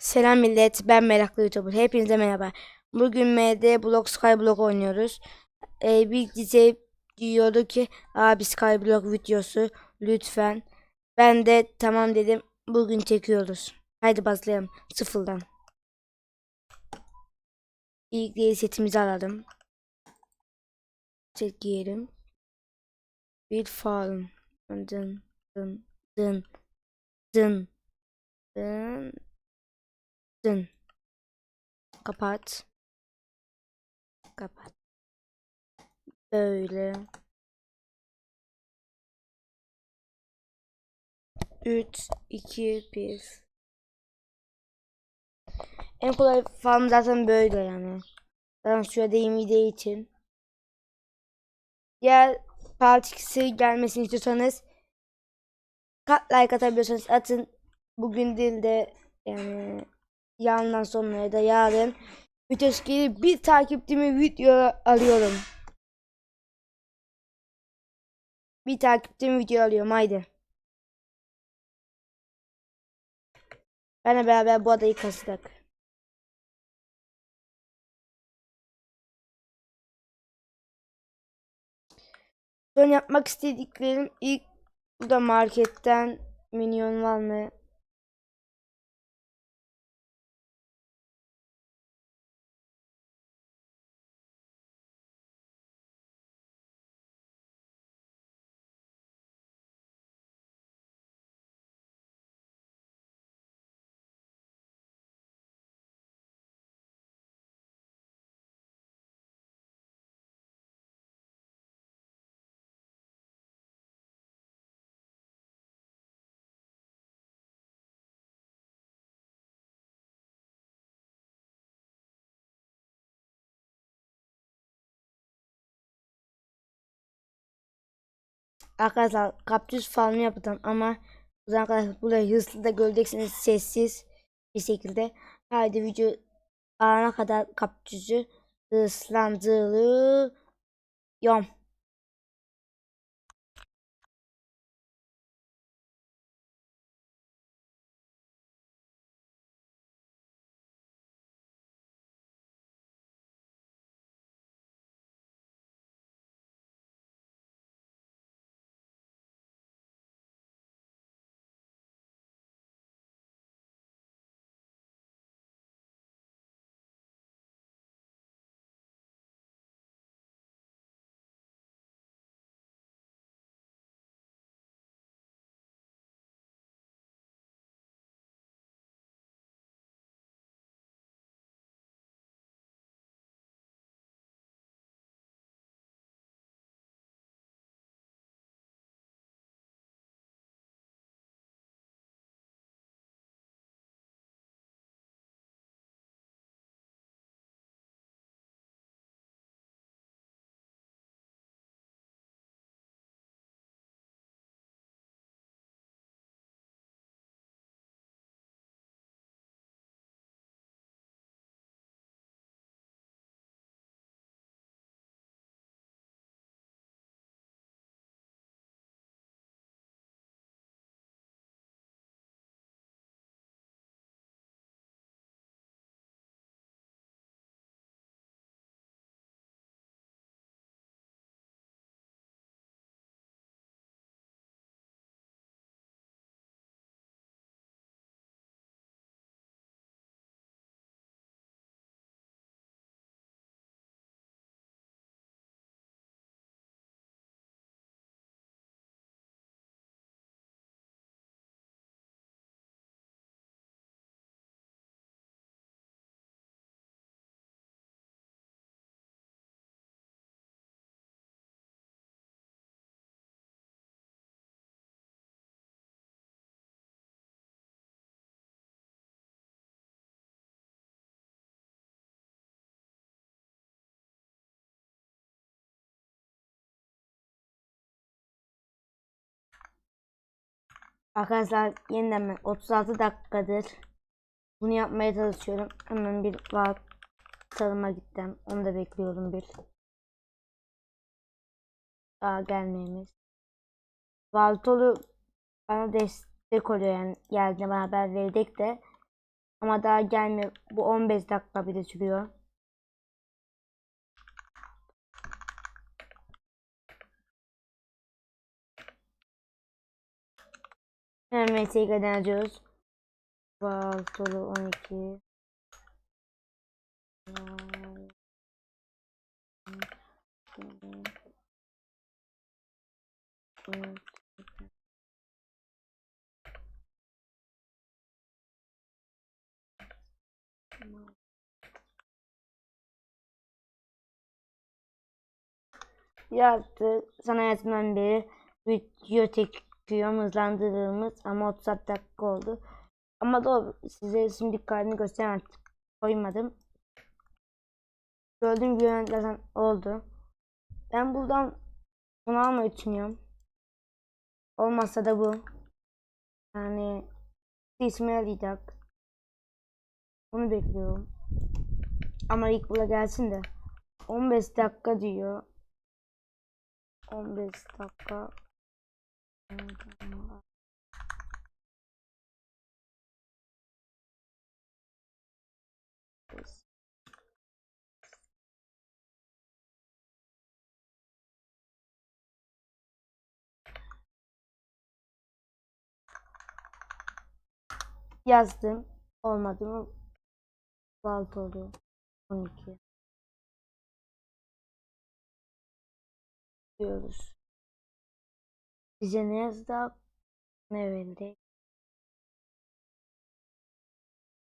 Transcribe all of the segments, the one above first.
Selam millet, ben Meraklı YouTuber. Hepinize merhaba. Bugün MD Block Skyblock oynuyoruz. Ee, bir dizi diyordu ki abi Skyblock videosu lütfen. Ben de tamam dedim. Bugün çekiyoruz. Haydi başlayalım sıfırdan. İlk değil setimizi alalım. Set giyelim. Bir farm. Dın dın dın dın dın dın. Kapat. Kapat. Böyle. 3, 2, 1. En kolay farm zaten böyle yani. Zaten şurada video için. Diğer part 2'si gelmesini istiyorsanız like atabiliyorsanız atın. Bugün değil de yani yarından sonra ya da yarın gelip bir takipçimi video alıyorum. Bir takipçimi video alıyorum haydi. Benle beraber bu adayı kazdık. Son yapmak istediklerim ilk burada marketten minyon var mı? Arkadaşlar kaptüs falan yapacağım ama bu zamana kadar burayı hızlı da göreceksiniz sessiz bir şekilde. Haydi video alana kadar kaptüsü hızlandırıyorum. Arkadaşlar yeniden ben 36 dakikadır bunu yapmaya çalışıyorum. Hemen bir vaat tarıma gittim. Onu da bekliyorum bir. Daha gelmeyemiz. Valtolu bana destek oluyor yani geldiğinde bana haber verecek de Ama daha gelmiyor. Bu 15 dakika bile sürüyor. Hemen MSG'den açıyoruz. Baltolu 12. Yaptı. Sana hayatımdan beri video çekiyorum hızlandırdığımız ama 30 dakika oldu. Ama da size şimdi dikkatini gösteremem. Koymadım. Gördüğüm gibi yönetmen oldu. Ben buradan bunu almayı düşünüyorum. Olmazsa da bu. Yani İsmail Didak. Bunu bekliyorum. Ama ilk bula gelsin de. 15 dakika diyor. 15 dakika. Yazdım. Olmadı mı? Balt oldu. 12. Diyoruz. Bize ne yazdı? Ne verildi?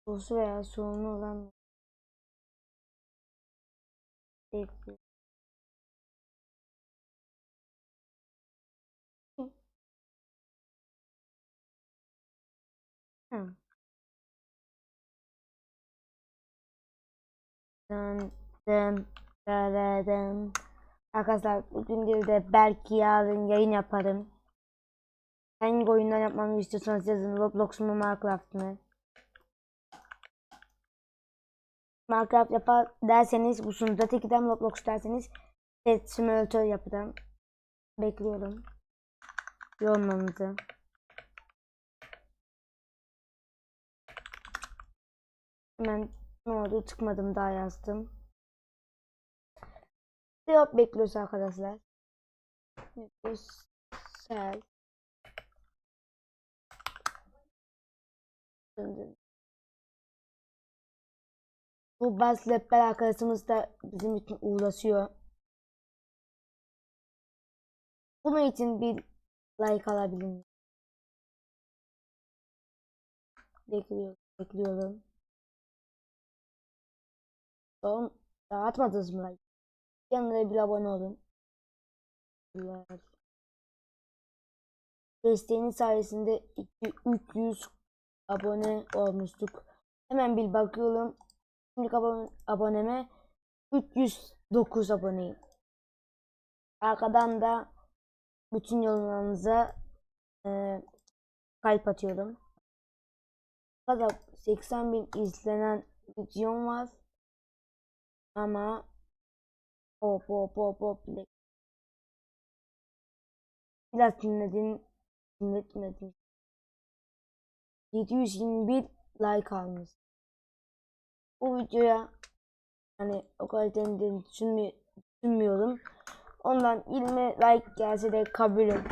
Sosu veya soğunu olan Bekliyorum. Hı. Dın dın dın Arkadaşlar bugün değil de belki yarın yayın yaparım. Hangi oyundan yapmamı istiyorsanız yazın. Roblox mu Minecraft mı? Minecraft yapar derseniz bu sunucuda tek giden Roblox derseniz Pet Simulator yapacağım. Bekliyorum. Yorumlarınızı. Hemen ne oldu çıkmadım daha yazdım. Cevap bekliyoruz arkadaşlar. Güzel. Bu Buzz Lapper arkadaşımız da bizim için uğraşıyor. Bunun için bir like alabilir miyim? Bekliyorum. Bekliyorum. Son dağıtmadınız mı like? Yanına bir abone olun. Desteğiniz sayesinde 300 abone olmuştuk. Hemen bir bakıyorum. Şimdi abone, aboneme 309 aboneyim. Arkadan da bütün yorumlarınıza e, kalp atıyorum. Kadar 80 bin izlenen videom var. Ama hop hop hop hop biraz dinledim dinletmedim 721 like almış. Bu videoya hani o kadar düşünmü düşünmüyorum ondan 20 like gelse de kabulüm.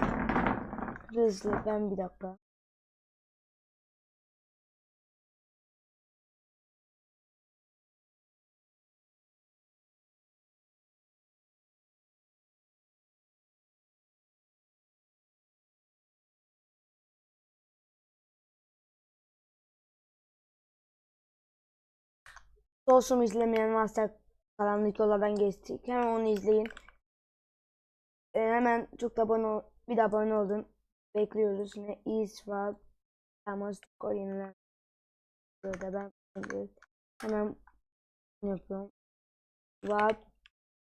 Hızlı ben bir dakika Dostum izlemeyen varsa karanlık yollardan geçtik. Hemen onu izleyin. Ee, hemen çok da abone ol, bir de abone oldum. Bekliyoruz. Ne is var. Ama skor. Burada ben hemen yapıyorum. What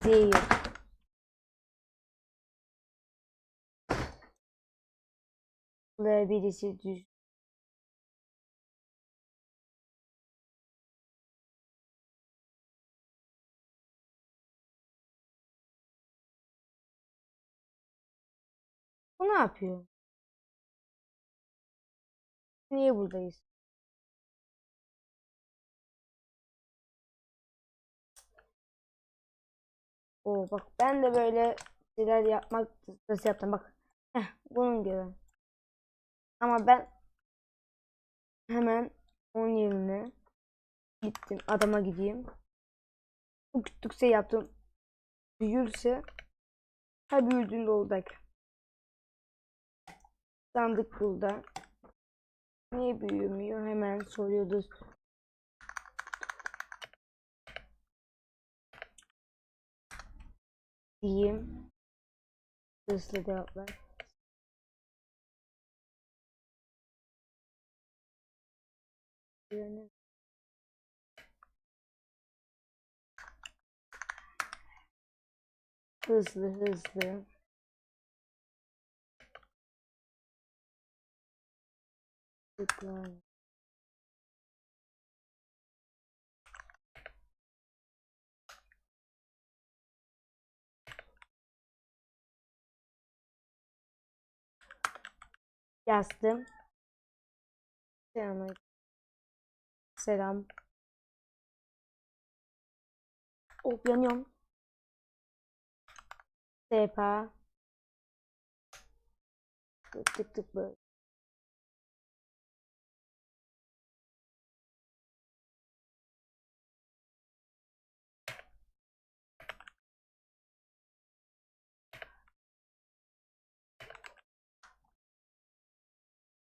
değil. Buraya birisi düş. ne yapıyor? Niye buradayız? Oo bak ben de böyle şeyler yapmak nasıl yaptım bak. Heh, bunun gibi. Ama ben hemen onun yerine gittim adama gideyim. Bu küçük şey yaptım. Büyürse ha büyüdüğünde olacak. Sandık burada. Niye büyümüyor? Hemen soruyoruz. diyeyim. Hızlı cevaplar. Yani Hızlı hızlı. Tıklar. Yazdım. Selam. Selam. Oh yanıyorum. Sepa. Tık tık tık böyle.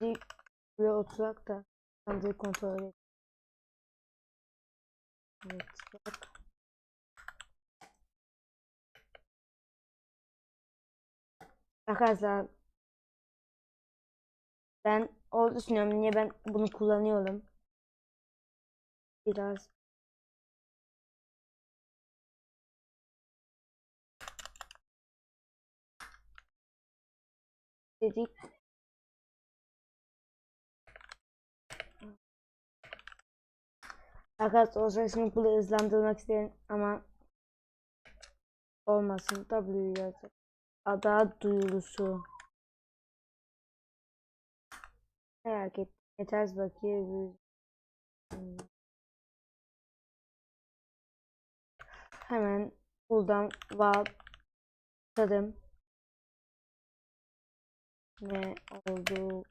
Buraya oturak da sandığı kontrol edelim. Evet bak. Arkadaşlar ben orada düşünüyorum niye ben bunu kullanıyorum. Biraz dedik Arkadaşlar o sırasını burada hızlandırmak isterim ama olmasın W yazık. Ada duyurusu. Merak et. Bir- Hmm. Hemen buradan vav tadım. Ne oldu?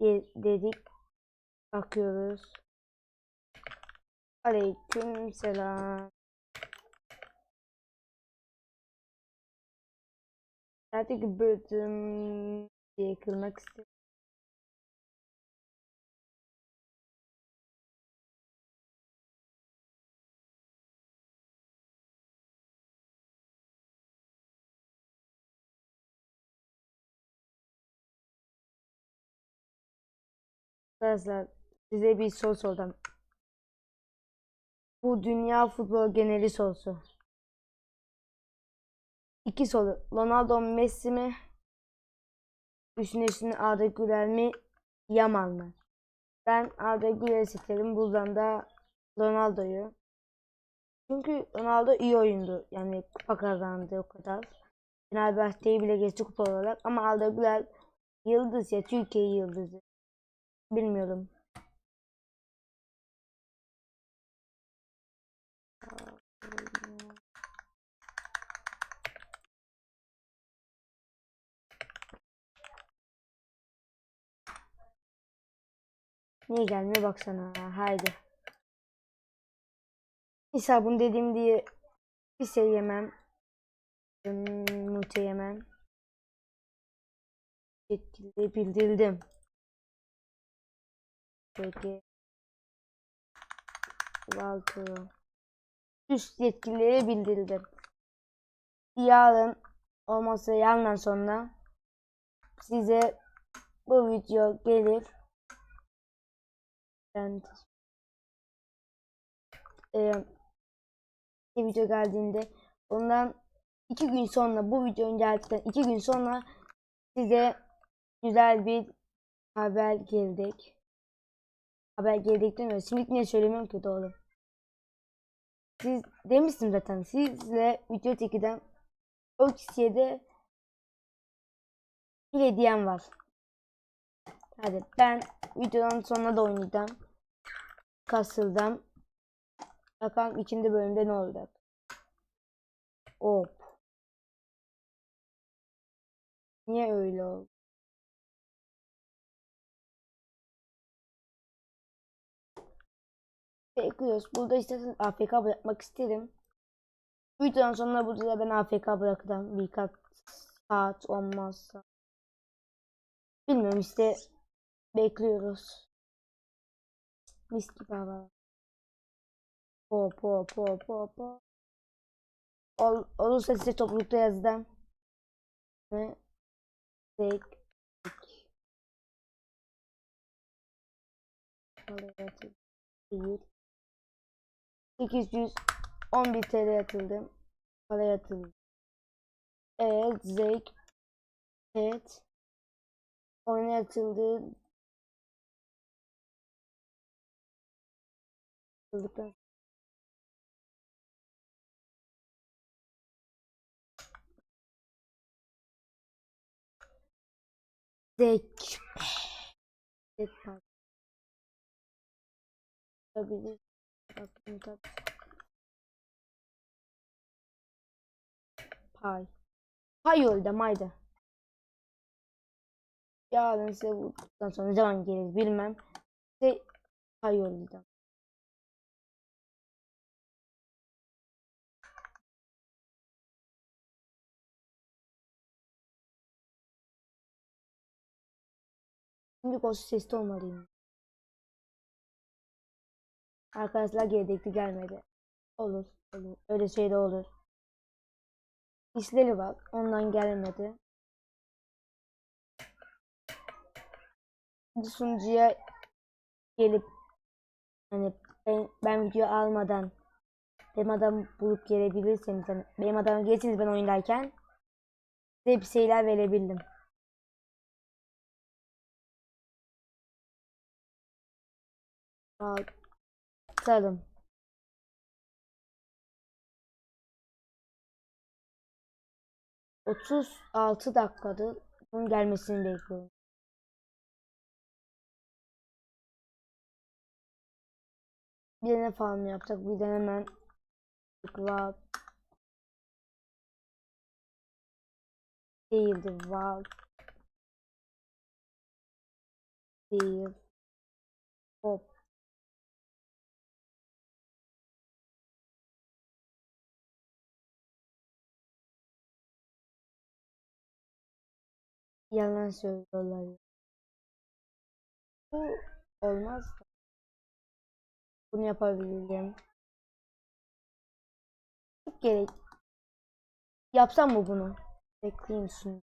Ye- dedik. Bakıyoruz. Aleyküm selam. Artık bölüm diye kırmak istedim. Arkadaşlar size bir soru soracağım. Bu dünya futbol geneli sorusu. İki soru. Ronaldo Messi mi? Düşünüyorsun Arda Güler mi? Yamal mı? Ben Arda Güler'i seçerim. Buradan da Ronaldo'yu. Çünkü Ronaldo iyi oyundu. Yani kupa kazandı o kadar. Fenerbahçe'yi bile geçti kupa olarak. Ama Arda Güler yıldız ya. Türkiye yıldızı. Bilmiyorum. Niye gelmiyor baksana. Haydi. Bunu dediğim diye bir şey yemem. Mute yemem. Yetkili bildirdim. Peki. Valtero. Üst yetkililere bildirildi. Yarın olmazsa yarından sonra size bu video gelir. Ben e, video geldiğinde ondan iki gün sonra bu videonun geldikten iki gün sonra size güzel bir haber gelecek. Haber gelecek demiyorum. Şimdi niye söylemiyorum ki doğru. Siz demiştim zaten sizle video çekiden o kişiye de bir hediyem var. Hadi ben videonun sonuna da oynayacağım. Kasıldım. Bakalım ikinci bölümde ne olacak. Hop. Niye öyle oldu? Bekliyoruz. Burada isterseniz AFK bırakmak isterim. Videonun sonuna burada da ben AFK bırakacağım. Birkaç saat olmazsa. Bilmiyorum işte bekliyoruz. Mis gibi hava. Hop hop hop hop hop. Ol, olursa size toplulukta yazacağım. Ve tek değil. 811 TL yatırdım. Para yatırdım. Evet, zevk. Evet. Oyuna yatıldı. Yatıldıktan Zek. Zek park. Bakın tabii. Pay. Pay yolda mayda. Yarın size buradan sonra ne zaman gelir bilmem. Size pay yollayacağım. Şimdi ghost sesli olmalıyım. Arkadaşlar gelecekti gelmedi. Olur, olur. Öyle şey de olur. İşleri var. Ondan gelmedi. Sunucuya gelip hani ben, ben video almadan benim adam bulup gelebilirseniz hani benim adamı gelirseniz ben oyundayken size bir şeyler verebildim. Atalım. Otuz altı dakikadır bunun gelmesini bekliyorum. Bir de ne falan yapacak? Bir de hemen tıkla değildi var değil hop yalan söylüyorlar. Bu olmaz. Bunu yapabilirim. Çok gerek. Yapsam mı bunu? Bekleyin şimdi.